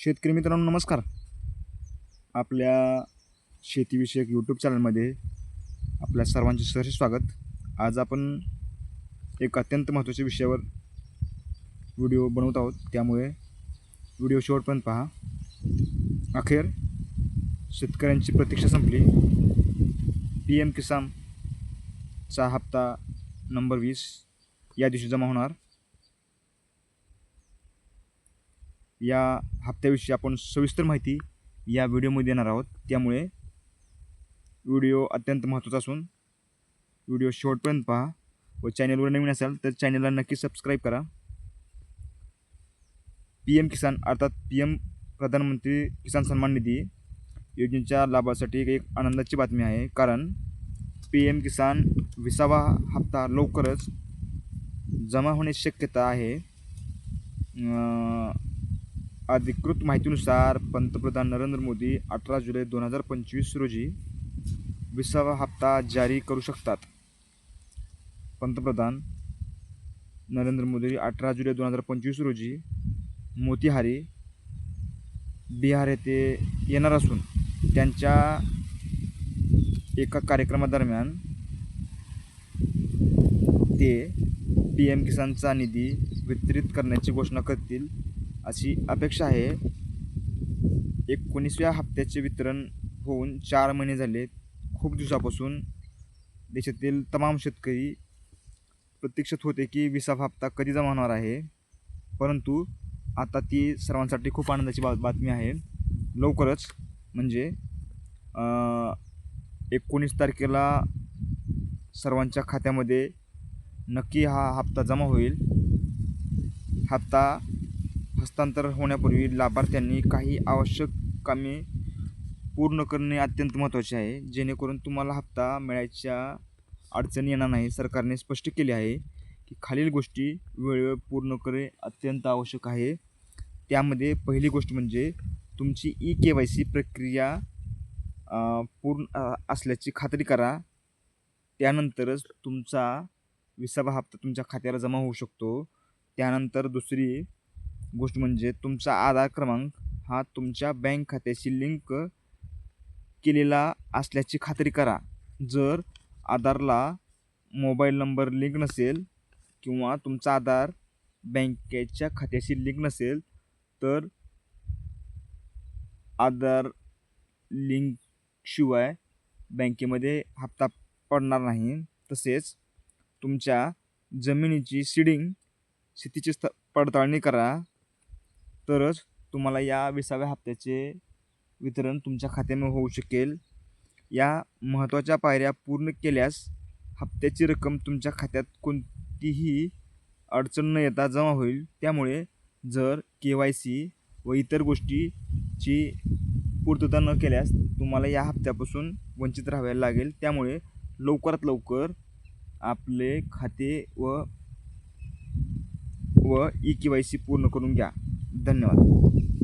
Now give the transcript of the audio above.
शेतकरी मित्रांनो नमस्कार. आपल्या शेतीविषयक यूट्यूब चॅनलमध्ये आपल्या सर्वांचे सहर्ष स्वागत. आज आपण एक अत्यंत महत्त्वाच्या विषयावर व्हिडिओ बनवत आहोत. त्यामुळे व्हिडिओ शेवटपर्यंत पहा. अखेर शेतकऱ्यांची प्रतीक्षा संपली. पी एम किसानचा हप्ता नंबर वीस या दिवशी जमा होणार. या हप्त्याविषयी आपण सविस्तर माहिती या व्हिडिओमध्ये देणार आहोत. त्यामुळे व्हिडिओ अत्यंत महत्त्वाचा असून व्हिडिओ शेवटपर्यंत पहा व चॅनलवर नवीन असाल तर चॅनलला नक्की सबस्क्राईब करा. पी एम किसान अर्थात पी एम प्रधानमंत्री किसान सन्मान निधी योजनेच्या लाभासाठी एक आनंदाची बातमी आहे. कारण पी एम किसान विसावा हप्ता लवकरच जमा होण्याची शक्यता आहे. अधिकृत माहितीनुसार पंतप्रधान नरेंद्र मोदी अठरा जुलै दोन हजार पंचवीस रोजी विसावा हप्ता जारी करू शकतात. पंतप्रधान नरेंद्र मोदी अठरा जुलै दोन हजार पंचवीस रोजी मोतीहारी बिहार येथे येणार असून त्यांच्या एका कार्यक्रमादरम्यान ते पी एम किसानचा निधी वितरित करण्याची घोषणा करतील. अशी अपेक्षा आहे. एकोणीसव्या हप्त्याचे वितरण होऊन चार महिने झाले. खूप दिवसापासून देशातील तमाम शेतकरी प्रतीक्षित होते की विसावा हप्ता कधी जमा होणार आहे. परंतु आता ती सर्वांसाठी खूप आनंदाची बा बातमी आहे. लवकरच म्हणजे एकोणीस तारखेला सर्वांच्या खात्यामध्ये नक्की हा हप्ता जमा होईल. हप्ता हस्तांतर होण्यापूर्वी लाभार्थ्यांनी काही आवश्यक कामे पूर्ण करणे अत्यंत महत्त्वाचे आहे. जेणेकरून तुम्हाला हप्ता मिळायच्या अडचणी येणार नाही. सरकारने स्पष्ट केले आहे की खालील गोष्टी वेळेवर पूर्ण करणे अत्यंत आवश्यक आहे. त्यामध्ये पहिली गोष्ट म्हणजे तुमची ई के वाय सी प्रक्रिया पूर्ण असल्याची खात्री करा. त्यानंतरच तुमचा विसावा हप्ता तुमच्या खात्याला जमा होऊ शकतो. त्यानंतर दुसरी गोष्ट म्हणजे तुमचा आधार क्रमांक हा तुमच्या बँक खात्याशी लिंक केलेला असल्याची खात्री करा. जर आधारला मोबाईल नंबर लिंक नसेल किंवा तुमचा आधार बँकेच्या खात्याशी लिंक नसेल तर आधार लिंकशिवाय बँकेमध्ये हप्ता पडणार नाही. तसेच तुमच्या जमिनीची सीडिंग स्थितीची स्थ पडताळणी करा. तरच तुम्हाला या विसाव्या हप्त्याचे वितरण तुमच्या खात्यामध्ये होऊ शकेल. या महत्त्वाच्या पायऱ्या पूर्ण केल्यास हप्त्याची रक्कम तुमच्या खात्यात कोणतीही अडचण न येता जमा होईल. त्यामुळे जर के वाय सी व इतर गोष्टीची पूर्तता न केल्यास तुम्हाला या हप्त्यापासून वंचित राहावे लागेल. त्यामुळे लवकरात लवकर आपले खाते व व ई के वाय सी पूर्ण करून घ्या. धन्यवाद.